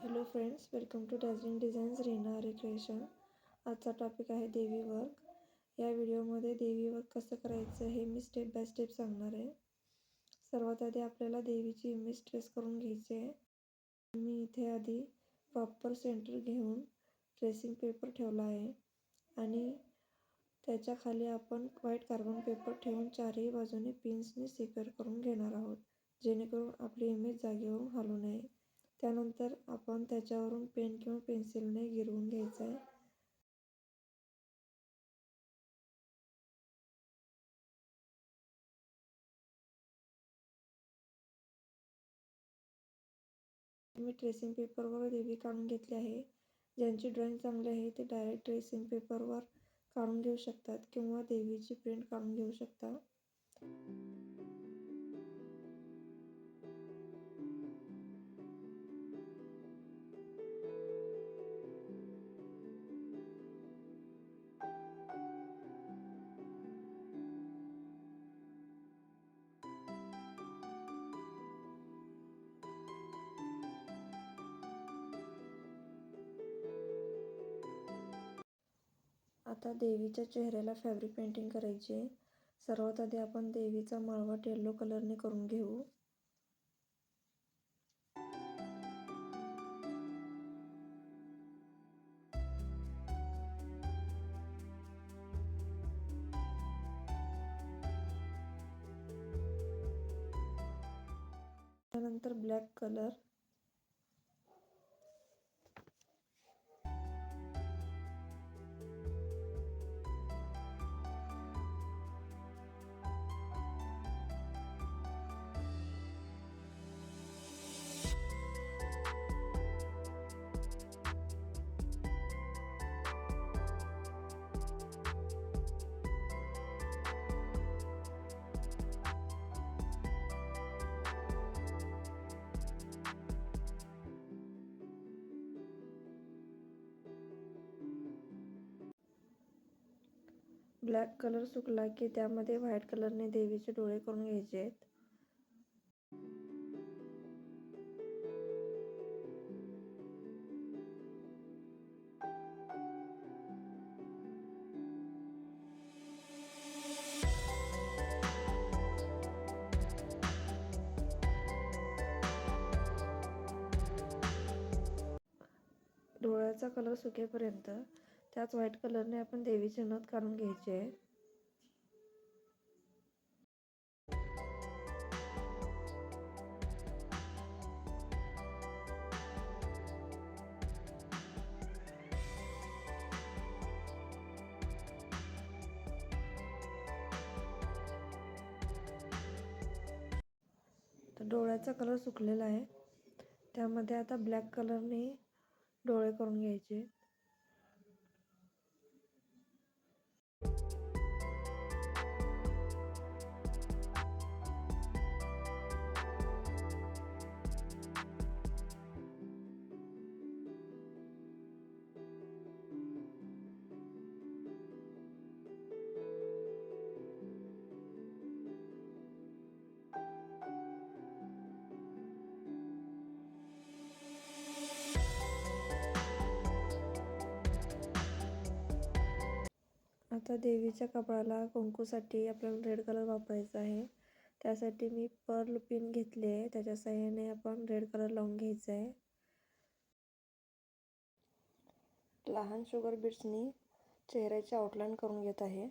Hello friends welcome to dazzling designs Rena Hari creation आजचा topic आहे देवी work या व्हिडिओमध्ये देवी वर्क कसं करायचं हे मी स्टेप बाय स्टेप सांगणार आहे. सर्वात आधी आपल्याला देवीची इमेज ट्रेस करून घ्यायची आहे. मी इथे आधी प्रॉपर सेंटर घेऊन ट्रेसिंग पेपर ठेवला आहे. आणि त्याच्याखाली आपण व्हाईट कार्बन पेपर ठेवून चारही बाजूने पिन्सने सिक्युअर करून घेणार आहोत जेणेकरून आपली इमेज जागेवरून हलू नये. त्यानंतर आपण त्याच्यावरून पेन किंवा पेन्सिलने गिरवून घ्यायचं आहे. मी ट्रेसिंग पेपरवर देवी काढून घेतली आहे. ज्यांची ड्रॉइंग चांगली आहे ते डायरेक्ट ट्रेसिंग पेपरवर काढून घेऊ शकतात किंवा देवीची प्रिंट काढून घेऊ शकता. आता देवीच्या चेहऱ्याला फॅब्रिक पेंटिंग करायची. आहे सर्वात आधी आपण देवीचा मळवट येल्लो कलरने करून घेऊ. त्यानंतर ब्लॅक कलर ब्लॅक कलर सुकला की त्यामध्ये व्हाईट कलरने देवीचे डोळे करून घ्यायचे आहेत. डोळ्याचा कलर सुकेपर्यंत त्याच व्हाईट कलरने आपण देवीचे नथ काढून घ्यायचे आहे. तर डोळ्याचा कलर सुकलेला आहे. त्यामध्ये आता ब्लॅक कलरने डोळे करून घ्यायचे. आता देवीच्या कपाळाला कुंकूसाठी आपल्याला रेड कलर वापरायचा आहे. त्यासाठी मी पर्ल पिन घेतली आहे. त्याच्या साह्याने आपण रेड कलर लावून घ्यायचा आहे. लहान शुगर बीट्सनी चेहऱ्याची आउटलाईन करून घेत आहे.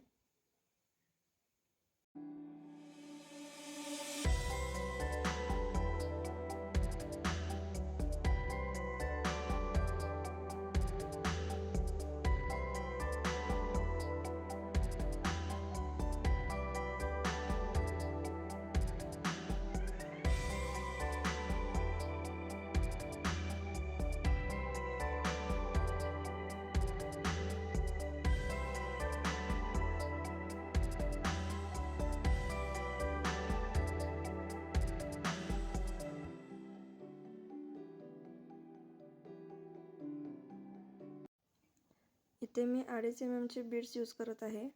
इथे मी अडीच एम एमचे बीड्स यूज करत आहे.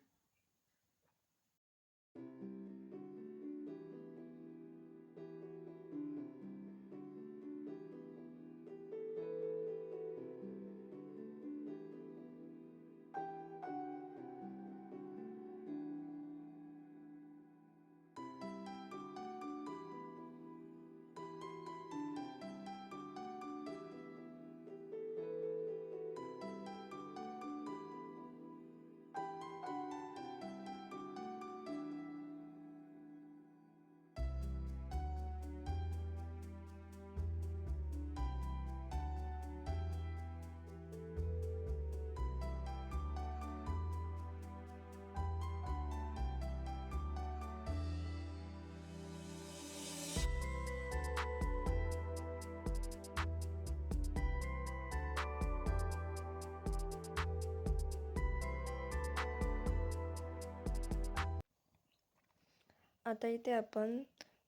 आता इथे आपण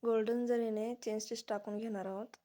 गोल्डन जरीने चेन स्टिच टाकून घेणार आहोत.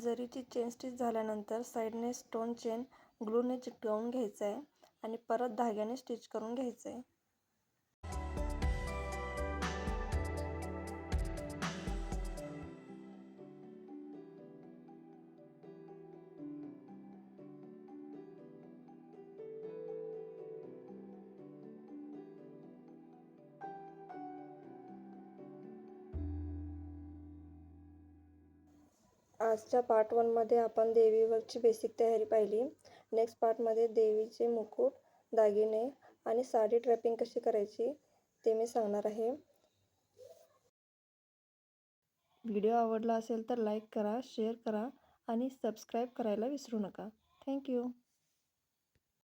जरीची चेन स्टिच झाल्यानंतर साईडने स्टोन चेन ग्लूने चिटकवून घ्यायचं आहे आणि परत धाग्याने स्टिच करून घ्यायचं आहे आजच्या पार्ट वनमध्ये आपण देवीवरची बेसिक तयारी पाहिली. नेक्स्ट पार्टमध्ये देवीचे मुकुट दागिने आणि साडी ट्रॅपिंग कशी करायची ते मी सांगणार आहे. व्हिडिओ आवडला असेल तर लाईक करा शेअर करा आणि सबस्क्राईब करायला विसरू नका. थँक्यू